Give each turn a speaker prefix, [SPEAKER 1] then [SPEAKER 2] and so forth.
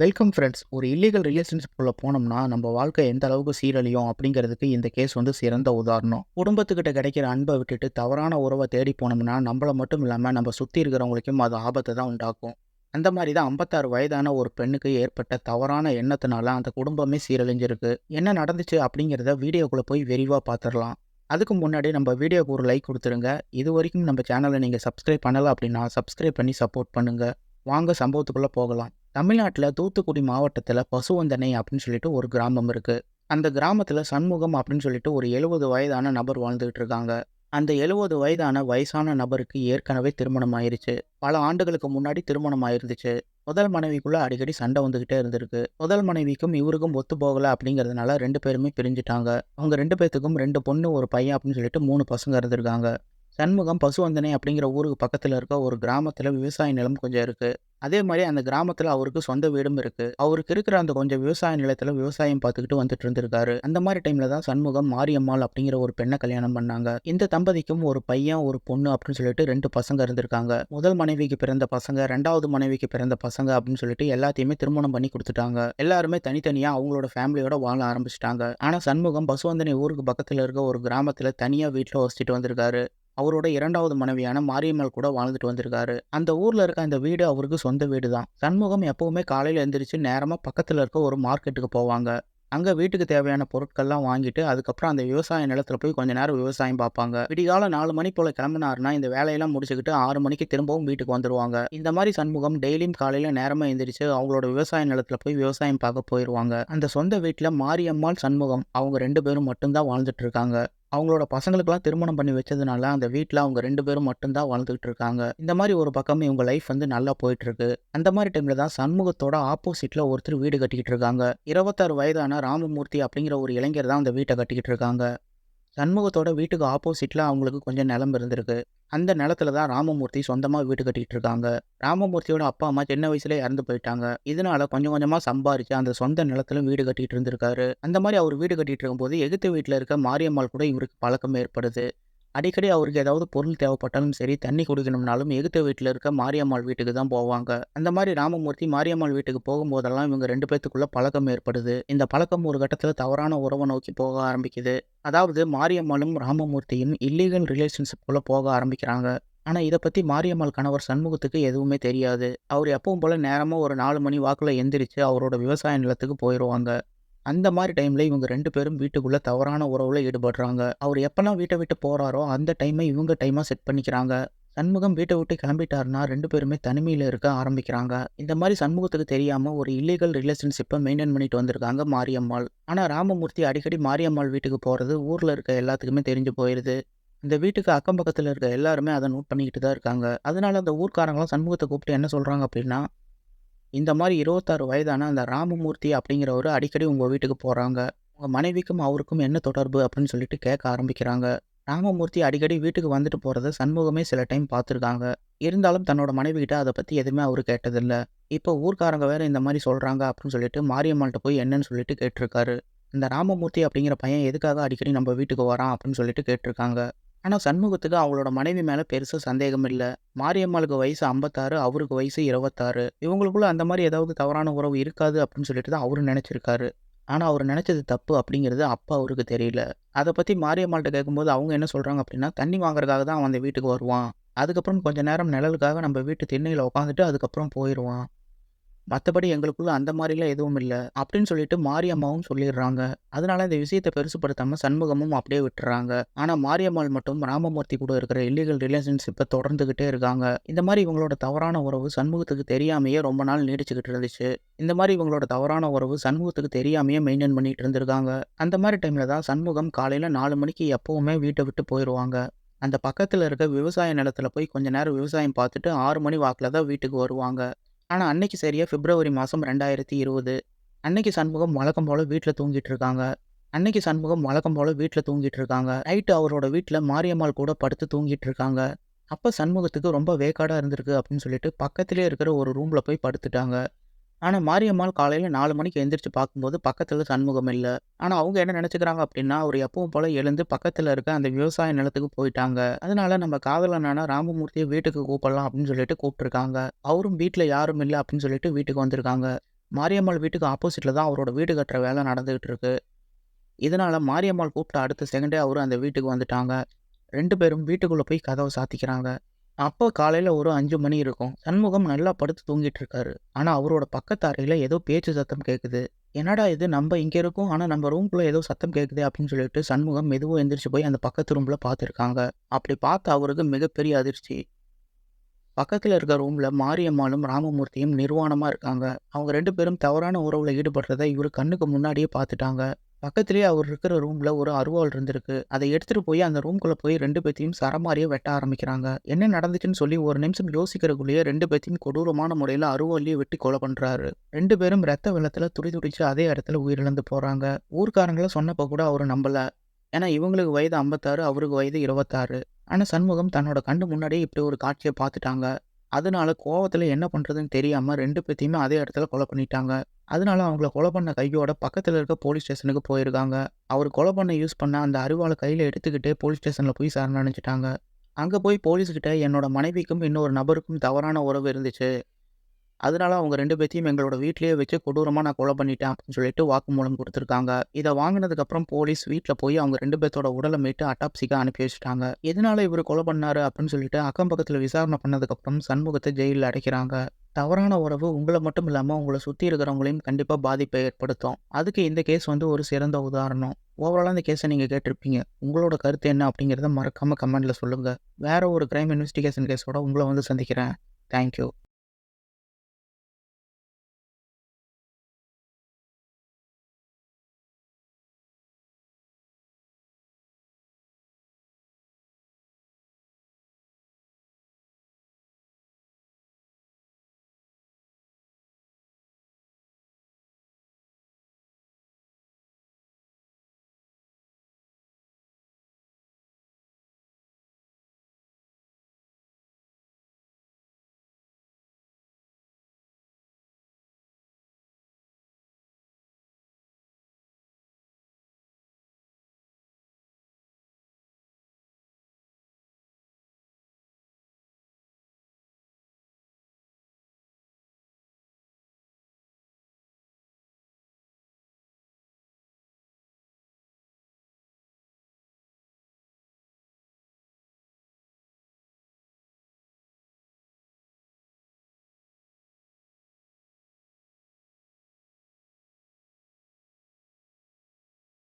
[SPEAKER 1] Welcome friends. ஒரு illegal ரிலேஷன்ஷிப்குள்ள போனோம்னா, நம்ம வாழ்க்கை எந்த அளவுக்கு சீரழியும் அப்படிங்கிறதுக்கு இந்த கேஸ் வந்து சிறந்த உதாரணம். குடும்பத்துக்கிட்ட கிடைக்கிற அன்பை விட்டுட்டு தவறான உறவை தேடி போனோம்னா, நம்மள மட்டும் இல்லாமல் நம்ம சுற்றி இருக்கிறவங்களுக்கும் அது ஆபத்தை தான் உண்டாக்கும். அந்த மாதிரி தான் 56 வயதான ஒரு பெண்ணுக்கு ஏற்பட்ட தவறான எண்ணத்தினால அந்த குடும்பமே சீரழிஞ்சிருக்கு. என்ன நடந்துச்சு அப்படிங்கிறத வீடியோக்குள்ளே போய் விரிவாக பார்த்துடலாம் அதுக்கு முன்னாடி நம்ம வீடியோக்கு ஒரு லைக் கொடுத்துருங்க இது வரைக்கும் நம்ம சேனலை நீங்கள் சப்ஸ்கிரைப் பண்ணலை அப்படின்னா, சப்ஸ்கிரைப் பண்ணி சப்போர்ட் பண்ணுங்க. வாங்க சம்பவத்துக்குள்ளே போகலாம். தமிழ்நாட்டில் தூத்துக்குடி மாவட்டத்தில் பசுவந்தனை அப்படின்னு சொல்லிட்டு ஒரு கிராமம் இருக்குது அந்த கிராமத்தில் சண்முகம் அப்படின்னு சொல்லிட்டு ஒரு 70 வயதான நபர் வாழ்ந்துகிட்டு இருக்காங்க. அந்த 70 வயதான வயசான நபருக்கு ஏற்கனவே திருமணம் ஆயிருச்சு. பல ஆண்டுகளுக்கு முன்னாடி திருமணம் ஆயிருந்துச்சு. முதல் மனைவிக்குள்ள அடிக்கடி சண்டை வந்துகிட்டே இருந்திருக்கு. முதல் மனைவிக்கும் இவருக்கும் ஒத்து போகல அப்படிங்கிறதுனால ரெண்டு பேருமே பிரிஞ்சுட்டாங்க. அவங்க ரெண்டு பேர்த்துக்கும் ரெண்டு பொண்ணு, ஒரு பையன் அப்படின்னு சொல்லிட்டு மூணு பசங்க இருந்திருக்காங்க. சண்முகம் பசுவந்தனை அப்படிங்கிற ஊருக்கு பக்கத்தில் இருக்க ஒரு கிராமத்தில் விவசாய நிலம் கொஞ்சம் இருக்குது அதே மாதிரி அந்த கிராமத்தில் அவருக்கு சொந்த வீடும் இருக்குது அவருக்கு இருக்கிற அந்த கொஞ்சம் விவசாய நிலத்தில் விவசாயம் பார்த்துக்கிட்டு வந்துட்டு இருந்திருக்காரு. அந்த மாதிரி டைமில் தான் சண்முகம் மாரியம்மாள் அப்படிங்கிற ஒரு பெண்ணை கல்யாணம் பண்ணாங்க. இந்த தம்பதிக்கும் ஒரு பையன், ஒரு பொண்ணு அப்படின்னு சொல்லிட்டு ரெண்டு பசங்க இருந்திருக்காங்க. முதல் மனைவிக்கு பிறந்த பசங்க, ரெண்டாவது மனைவிக்கு பிறந்த பசங்க அப்படின்னு சொல்லிட்டு எல்லாத்தையுமே திருமணம் பண்ணி கொடுத்துட்டாங்க எல்லாருமே தனித்தனியாக அவங்களோட ஃபேமிலியோட வாழ ஆரம்பிச்சிட்டாங்க ஆனால் சண்முகம் பசுவந்தனை ஊருக்கு பக்கத்தில் இருக்க ஒரு கிராமத்தில் தனியாக வீட்டில் வசிச்சுட்டு வந்திருக்காரு. அவரோட இரண்டாவது மனைவியான மாரியம்மாள் கூட வாழ்ந்துட்டு வந்திருக்காரு. அந்த ஊர்ல இருக்க அந்த வீடு அவருக்கு சொந்த வீடு தான். சண்முகம் எப்பவுமே காலையில எழுந்திரிச்சு நேரமா பக்கத்துல இருக்க ஒரு மார்க்கெட்டுக்கு போவாங்க. அங்க வீட்டுக்கு தேவையான பொருட்கள்லாம் வாங்கிட்டு, அதுக்கப்புறம் அந்த விவசாய நிலத்துல போய் கொஞ்ச நேரம் விவசாயம் பார்ப்பாங்க. விடிகால நாலு மணி போல கிளம்புனாருன்னா, இந்த வேலையெல்லாம் முடிச்சுக்கிட்டு ஆறு மணிக்கு திரும்பவும் வீட்டுக்கு வந்துருவாங்க. இந்த மாதிரி சண்முகம் டெய்லியும் காலையில நேரமா எந்திரிச்சு அவங்களோட விவசாய நிலத்துல போய் விவசாயம் பார்க்க போயிருவாங்க. அந்த சொந்த வீட்டில் மாரியம்மாள், சண்முகம் அவங்க ரெண்டு பேரும் மட்டும்தான் வாழ்ந்துட்டு இருக்காங்க. அவங்களோட பசங்களுக்கெல்லாம் திருமணம் பண்ணி வச்சதுனால, அந்த வீட்டில் அவங்க ரெண்டு பேரும் மட்டும்தான் வாழ்ந்துகிட்டு இருக்காங்க. இந்த மாதிரி ஒரு பக்கம் இவங்க லைஃப் வந்து நல்லா போயிட்டு இருக்கு. அந்த மாதிரி டைம்ல தான் சண்முகத்தோட ஆப்போசிட்ல ஒருத்தர் வீடு கட்டிக்கிட்டு இருக்காங்க. 26 வயதான ராமமூர்த்தி அப்படிங்கிற ஒரு இளைஞர் தான் அந்த வீட்டை கட்டிக்கிட்டு இருக்காங்க. சண்முகத்தோட வீட்டுக்கு ஆப்போசிட்ல அவங்களுக்கு கொஞ்சம் நிலம் இருந்திருக்கு. அந்த நிலத்துல தான் ராமமூர்த்தி சொந்தமாக வீடு கட்டிகிட்டு இருக்காங்க. ராமமூர்த்தியோட அப்பா, அம்மா சின்ன வயசுல இறந்து போயிட்டாங்க. இதனால கொஞ்சம் கொஞ்சமா சம்பாரிச்சு அந்த சொந்த நிலத்துல வீடு கட்டிட்டு இருந்திருக்காரு. அந்த மாதிரி அவர் வீடு கட்டிட்டு இருக்கும்போது எகுத்த வீட்டில் இருக்க மாரியம்மாள் கூட இவருக்கு பழக்கம் ஏற்படுது. அடிக்கடி அவருக்கு ஏதாவது பொருள் தேவைப்பட்டாலும் சரி, தண்ணி குடிக்கணும்னாலும் எகுத்த வீட்டில் இருக்க மாரியம்மாள் வீட்டுக்கு தான் போவாங்க. அந்த மாதிரி ராமமூர்த்தி மாரியம்மாள் வீட்டுக்கு போகும்போதெல்லாம் இவங்க ரெண்டு பேத்துக்குள்ள பழக்கம் ஏற்படுது. இந்த பழக்கம் ஒரு கட்டத்தில் தவறான உறவை நோக்கி போக ஆரம்பிக்குது. அதாவது மாரியம்மாளும், ராமமூர்த்தியும் இல்லீகல் ரிலேஷன்ஷிப்குள்ள போக ஆரம்பிக்கிறாங்க. ஆனால் இதை பற்றி மாரியம்மாள் கணவர் சண்முகத்துக்கு எதுவுமே தெரியாது. அவர் எப்பவும் போல நேரமாக ஒரு நாலு மணி வாக்கில் எந்திரிச்சு அவரோட விவசாய நிலத்துக்கு போயிடுவாங்க அந்த மாதிரி டைமில் இவங்க ரெண்டு பேரும் வீட்டுக்குள்ளே தவறான உறவுல ஈடுபடுறாங்க. அவர் எப்போல்லாம் வீட்டை விட்டு போகிறாரோ அந்த டைமை இவங்க டைமாக செட் பண்ணிக்கிறாங்க. சண்முகம் வீட்டை விட்டு கிளம்பிட்டாருன்னா ரெண்டு பேருமே தனிமையில் இருக்க ஆரம்பிக்கிறாங்க. இந்த மாதிரி சண்முகத்துக்கு தெரியாமல் ஒரு இல்லீகல் ரிலேஷன்ஷிப்பை மெயின்டைன் பண்ணிட்டு வந்திருக்காங்க மாரியம்மாள். ஆனால் ராமமூர்த்தி அடிக்கடி மாரியம்மாள் வீட்டுக்கு போகிறது ஊரில் இருக்க எல்லாத்துக்குமே தெரிஞ்சு போயிடுது இந்த வீட்டுக்கு அக்கம் பக்கத்தில் இருக்க எல்லாருமே அதை நோட் பண்ணிக்கிட்டு தான் இருக்காங்க. அதனால அந்த ஊர்க்காரங்கலாம் சண்முகத்தை கூப்பிட்டு என்ன சொல்கிறாங்க அப்படின்னா, இந்த மாதிரி இருபத்தாறு வயதான அந்த ராமமூர்த்தி அப்படிங்கிறவரு அடிக்கடி உங்கள் வீட்டுக்கு போகிறாங்க உங்கள் மனைவிக்கும் அவருக்கும் என்ன தொடர்பு அப்படின்னு சொல்லிட்டு கேட்க ஆரம்பிக்கிறாங்க. ராமமூர்த்தி அடிக்கடி வீட்டுக்கு வந்துட்டு போகிறத சண்முகமே சில டைம் பார்த்துருக்காங்க. இருந்தாலும் தன்னோட மனைவிகிட்ட அதை பற்றி எதுவுமே அவர் கேட்டதில்ல. இப்போ ஊர்க்காரங்க வேற இந்த மாதிரி சொல்கிறாங்க அப்படின்னு சொல்லிட்டு மாரியம்மாள்கிட்ட போய் என்னன்னு சொல்லிட்டு கேட்டிருக்காரு. இந்த ராமமூர்த்தி அப்படிங்கிற பையன் எதுக்காக அடிக்கடி நம்ம வீட்டுக்கு வரான் அப்படின்னு சொல்லிட்டு கேட்டிருக்காங்க. ஆனால் சண்முகத்துக்கு அவங்களோட மனைவி மேலே பெருசாக சந்தேகம் இல்லை மாரியம்மாளுக்கு வயசு 56, அவருக்கு வயசு 26. இவங்களுக்குள்ள அந்த மாதிரி ஏதாவது தவறான உறவு இருக்காது அப்படின்னு சொல்லிட்டு தான் அவரு நினச்சிருக்காரு ஆனால் அவர் நினச்சது தப்பு அப்படிங்கிறது அப்பா அவருக்கு தெரியல. அதை பற்றி மாரியம்மாள்கிட்ட கேட்கும்போது அவங்க என்ன சொல்கிறாங்க அப்படின்னா, தண்ணி வாங்குறதுக்காக தான் அவன் அந்த வீட்டுக்கு வருவான். அதுக்கப்புறம் கொஞ்ச நேரம் நிழலுக்காக நம்ம வீட்டு திண்ணையில் உட்காந்துட்டு அதுக்கப்புறம் போயிடுவான் மற்றபடி எங்களுக்குள்ள அந்த மாதிரிலாம் எதுவும் இல்லை அப்படின்னு சொல்லிட்டு மாரியம்மாவும் சொல்லிடுறாங்க. அதனால இந்த விஷயத்தை பெருசுப்படுத்தாம சண்முகமும் அப்படியே விட்டுறாங்க ஆனா மாரியம்மாள் மட்டும் ராமமூர்த்தி கூட இருக்கிற இல்லீகல் ரிலேஷன்ஷிப்பை தொடர்ந்துகிட்டே இருக்காங்க. இந்த மாதிரி இவங்களோட தவறான உறவு சண்முகத்துக்கு தெரியாமையே ரொம்ப நாள் நீடிச்சுக்கிட்டு இருந்துச்சு. இந்த மாதிரி இவங்களோட தவறான உறவு சண்முகத்துக்கு தெரியாமையே மெயின்டைன் பண்ணிட்டு இருந்திருக்காங்க. அந்த மாதிரி டைம்ல தான் சண்முகம் காலையில நாலு மணிக்கு எப்பவுமே வீட்டை விட்டு போயிடுவாங்க அந்த பக்கத்தில் இருக்க விவசாய நிலத்தில் போய் கொஞ்ச நேரம் விவசாயம் பார்த்துட்டு ஆறு மணி வாக்கில் தான் வீட்டுக்கு வருவாங்க. ஆனால் அன்னைக்கு சரியா பிப்ரவரி மாசம் 2020. அன்னைக்கு சண்முகம் வழக்கம் போல வீட்டில் தூங்கிட்டு இருக்காங்க. அன்னைக்கு சண்முகம் வழக்கம் போல் வீட்டில் தூங்கிட்டு இருக்காங்க. நைட்டு அவரோட வீட்டில் மாரியம்மாள் கூட படுத்து தூங்கிட்டு இருக்காங்க. அப்போ சண்முகத்துக்கு ரொம்ப வேக்காடாக இருந்திருக்கு அப்படின்னு சொல்லிட்டு பக்கத்திலே இருக்கிற ஒரு ரூமில் போய் படுத்துட்டாங்க. ஆனால் மாரியம்மாள் காலையில் நாலு மணிக்கு எந்திரிச்சு பார்க்கும்போது பக்கத்தில் சண்முகம் இல்லை ஆனால் அவங்க என்ன நினச்சிக்கிறாங்க அப்படின்னா, அவர் எப்பவும் போல எழுந்து பக்கத்தில் இருக்க அந்த விவசாய நிலத்துக்கு போயிட்டாங்க. அதனால நம்ம காதலனான ராமமூர்த்தியை வீட்டுக்கு கூப்பிடலாம் அப்படின்னு சொல்லிட்டு கூப்பிட்டுருக்காங்க. அவரும் வீட்டில் யாரும் இல்லை அப்படின்னு சொல்லிட்டு வீட்டுக்கு வந்திருக்காங்க. மாரியம்மாள் வீட்டுக்கு ஆப்போசிட்டில் தான் அவரோட வீடு கட்டுற வேலை நடந்துகிட்டு இருக்கு. இதனால் மாரியம்மாள் கூப்பிட்ட அடுத்த செகண்டே அவரும் அந்த வீட்டுக்கு வந்துட்டாங்க. ரெண்டு பேரும் வீட்டுக்குள்ளே போய் கதவை சாத்திக்கிறாங்க. அப்போ காலையில் ஒரு அஞ்சு மணி இருக்கும். சண்முகம் நல்லா படுத்து தூங்கிட்டு இருக்காரு. ஆனால் அவரோட பக்கத்து அறையில் ஏதோ பேச்சு சத்தம் கேட்குது என்னடா இது நம்ம இங்கே இருக்கோம். ஆனால் நம்ம ரூம்குள்ளே ஏதோ சத்தம் கேட்குது அப்படின்னு சொல்லிட்டு சண்முகம் மெதுவாக எந்திரிச்சு போய் அந்த பக்கத்து ரூமில் பார்த்துருக்காங்க. அப்படி பார்த்த அவருக்கு மிகப்பெரிய அதிர்ச்சி. பக்கத்தில் இருக்க ரூமில் மாரியம்மாளும், ராமமூர்த்தியும் நிர்வாணமாக இருக்காங்க. அவங்க ரெண்டு பேரும் தவறான உறவில் ஈடுபடுறத இவர் கண்ணுக்கு முன்னாடியே பார்த்துட்டாங்க. பக்கத்துலேயே அவர் இருக்கிற ரூமில் ஒரு அருவாள் இருந்திருக்கு. அதை எடுத்துகிட்டு போய் அந்த ரூம்குள்ளே போய் ரெண்டு பேத்தையும் சரமாரியே வெட்ட ஆரம்பிக்கிறாங்க. என்ன நடந்துச்சுன்னு சொல்லி ஒரு நிமிஷம் யோசிக்கிறக்குள்ளேயே ரெண்டு பேத்தையும் கொடூரமான முறையில் அருவாலையே வெட்டி கொலை பண்ணுறாரு ரெண்டு பேரும் ரத்த வெள்ளத்தில் துடி துடிச்சு அதே இடத்துல உயிரிழந்து போகிறாங்க ஊர்க்காரங்களை சொன்னப்போ கூட அவர் நம்பலை ஏன்னா இவங்களுக்கு வயது 56 அவருக்கு வயது இருபத்தாறு ஆனால் சண்முகம் தன்னோட கண்டு முன்னாடியே இப்படி ஒரு காட்சியை பார்த்துட்டாங்க. அதனால கோவத்தில் என்ன பண்ணுறதுன்னு தெரியாமல் ரெண்டு பேர்த்தையுமே அதே இடத்துல கொலை பண்ணிட்டாங்க. அதனால அவங்கள கொலை பண்ண கையோட பக்கத்தில் இருக்க போலீஸ் ஸ்டேஷனுக்கு போயிருக்காங்க. அவர் கொலை பண்ண யூஸ் பண்ண அந்த அருவாளை கையில் எடுத்துக்கிட்டு போலீஸ் ஸ்டேஷனில் போய் சரணடைஞ்சிட்டாங்க அங்கே போய் போலீஸ்கிட்ட என்னோட மனைவிக்கும் இன்னொரு நபருக்கும் தவறான உறவு இருந்துச்சு. அதனால அவங்க ரெண்டு பேத்தையும் எங்களோட வீட்லேயே வச்சு கொடூரமாக நான் கொலை பண்ணிட்டேன் அப்படின்னு சொல்லிட்டு வாக்குமூலம் கொடுத்துருக்காங்க இதை வாங்கினதுக்கப்புறம் போலீஸ் வீட்டில் போய் அவங்க ரெண்டு பேர்த்தோட உடலை மீட்டு அட்டாப்சிக்கு அனுப்பி வச்சுட்டாங்க. எதனால இவர் கொலை பண்ணாரு அப்படின்னு சொல்லிட்டு அக்கம் பக்கத்தில் விசாரணை பண்ணதுக்கப்புறம் சண்முகத்தை ஜெயிலில் அடைக்கிறாங்க. தவறான உறவு உங்களை மட்டும் இல்லாமல் உங்களை சுற்றி இருக்கிறவங்களையும் கண்டிப்பாக பாதிப்பை ஏற்படுத்தும். அதுக்கு இந்த கேஸ் வந்து ஒரு சிறந்த உதாரணம். ஓவராலாக இந்த கேஸை நீங்கள் கேட்டிருப்பீங்க. உங்களோட கருத்து என்ன அப்படிங்கிறத மறக்காம கமெண்டில் சொல்லுங்கள் வேற ஒரு கிரைம் இன்வெஸ்டிகேஷன் கேஸோட உங்களை வந்து சந்திக்கிறேன். Thank you.